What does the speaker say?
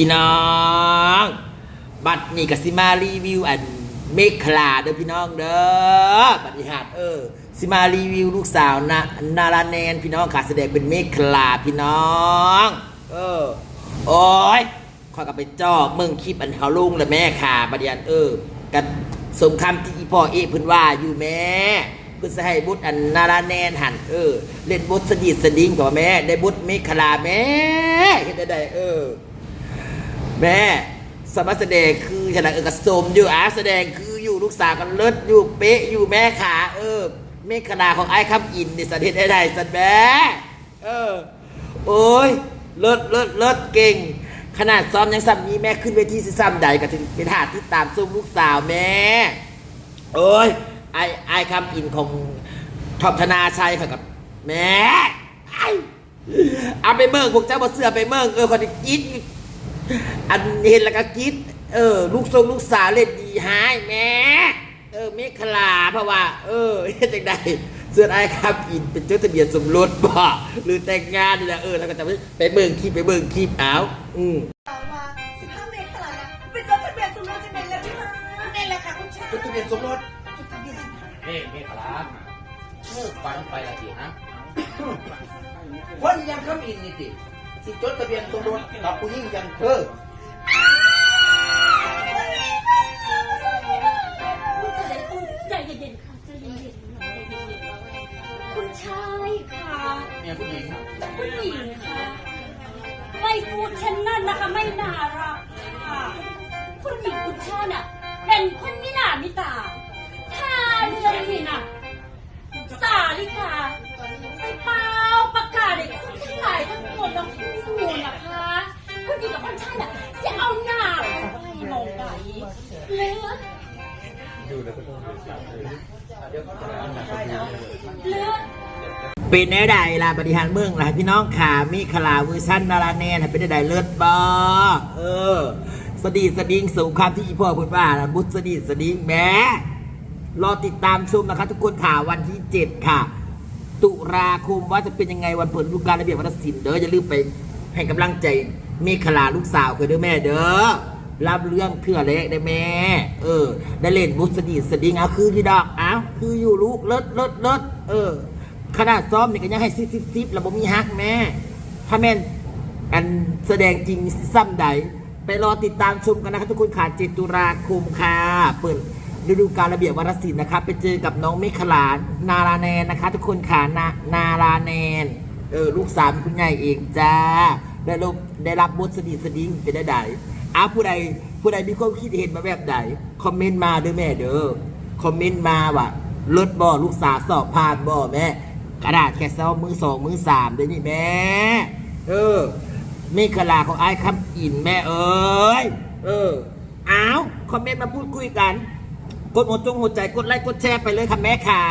พี่น้อง บัตรนี่กับสิมารีวิวอันเมฆลาเด้อพี่น้องเด้อบัตรหาดเออสิมารีวิวลูกสาวนะนาราแนนพี่น้องค่ะแสดงเป็นเมฆลาพี่น้อง เออ โอ้ยขอยกับไปจ่อเมืองคลิปอันเขาลุงเลยแม่ค่ะบัดยันเออกันสมคำที่อีพ่อเอเพิ่นว่าอยู่แม่เพื่อให้บุตรอันนาราแนนหันเออ เล่นบทสดีดสดิ้งกับแม่ ได้บุตรเมฆลาแม่เห็นได้เออ แม่สมัครแสดงคือฉนักเอกสมอยู่อาแสดงคืออยู่ลูกสาวกันเลิศอยู่เป๊ะอยู่แม่ขาเออเมฆนาของไอ้คำอินในสันเทศได้ได้สันแม่เออ โอ้ยเลิศเลิศเลิศเก่ง ขนาดซ้อมยังซ้ำนี้แม่ขึ้นเวทีซิซ้ำใดก็ถึงเป็นหาดที่ตามซุ้มลูกสาวแม่โอ้ยไอ้ไอ้คำอินของทอมธนาชัยกับแม่ไอ้เอาไปเบิ่งพวกเจ้าบ่เสือไปเบิ่งเออคนที่กิน อันเห็นแล้วก็คิด เออ ลูกทรงลูกสาวเล่นดีหายแม่เออเมฆลาเพราะว่า เออเฮ็ดจังไดเสื้อไอ้ครับอินเป็นเจ้าทะเบียนสมรสบ่หรือแต่งงานนี่แหละเออแล้วก็จะไปเบิ่งคลิปไปเบิ่งคลิปเอาอืมเอามา15เมตรเท่าไหร่นะเป็นจดทะเบียนสมรสจะเป็นแล้วพี่มานี่แหละค่ะคุณชายจดทะเบียนสมรสจดทะเบียนสมรสนี่นี่ขลาเมื่อฟันไปละทีฮะคนยังคำอินนี่ติ สิจดทะเบียนสมรสกับผู้หญิงยังเพิ่ใจเย็นๆค่ะใจเย็นๆใจเย็นๆคุณชายค่ะเนี่ยผู้หญิงผู้หญิงค่ะไม่พูดเช่นนั้นนะคะ ไม่น่ารักค่ะคุณหญิงคุณชายน่ะเป็นคนมิหนามิตาถ้าเรื่องนี้น่ะสาลิกา เลือเลือดเป็นแน่ใดล่ะบริหารเมืองล่ะพี่น้องขามีขลาเวอร์ชันนาราแนนเป็นแน่ใดเลิศบ่เออ สดีสดิงสูงคำที่อีพ่อพูดว่าละบุตรสดีสดิงแหม่รอติดตามชมนะคะทุกคนข่าวันที่ 7 ค่ะ ตุลาคมว่าจะเป็นยังไงวันเปิดฤดูกาลระเบียบวัฒนศิลป์เด้ออย่าลืมไปให้กำลังใจเมฆลาลูกสาวกันเด้อแม่เด้อ รับเรื่องเทื่อเล็กได้แม่ เออ ได้เล่นบุษดีสดิงเอาคือที่ดอกเอาคืออยู่ลูกเลิศเลิศเลิศเออ ขนาดซ้อมเนี่ยก็ยังให้ซิบซิบซิบแล้วบ่มีฮักแม่ ถ้าแม่นอันแสดงจริงซ้ำใด ไปรอติดตามชมกันนะครับทุกคนขาดเจตุลาคมค่ะเปิดฤดูกาลระเบียบวัฒนศิลป์นะครับไปเจอกับน้องเมฆลานาราแนนนะคะ ทุกคนขานานาราแนนเออลูกสามคุณใหญ่เองจ้าได้รับได้รับบทสดีสดิ้งเป็นได้ใด อ้าผู้ใดผู้ใดมีความคิดเห็นมาแบบใดคอมเมนต์มาเด้อแม่เด้อคอมเมนต์มาว่าเลิศบ่อลูกสาวสอบผ่านบ่อแม่ กระดาษแค่ซองมือสองมือสามเด้อนี่แม่เออเมฆลาของไอ้คำอินแม่เอ้ยเอออ้าวคอมเมนต์มาพูดคุยกัน กดหัวจงหัวใจกดไลค์กดแชร์ไปเลยค่ะแม่ขา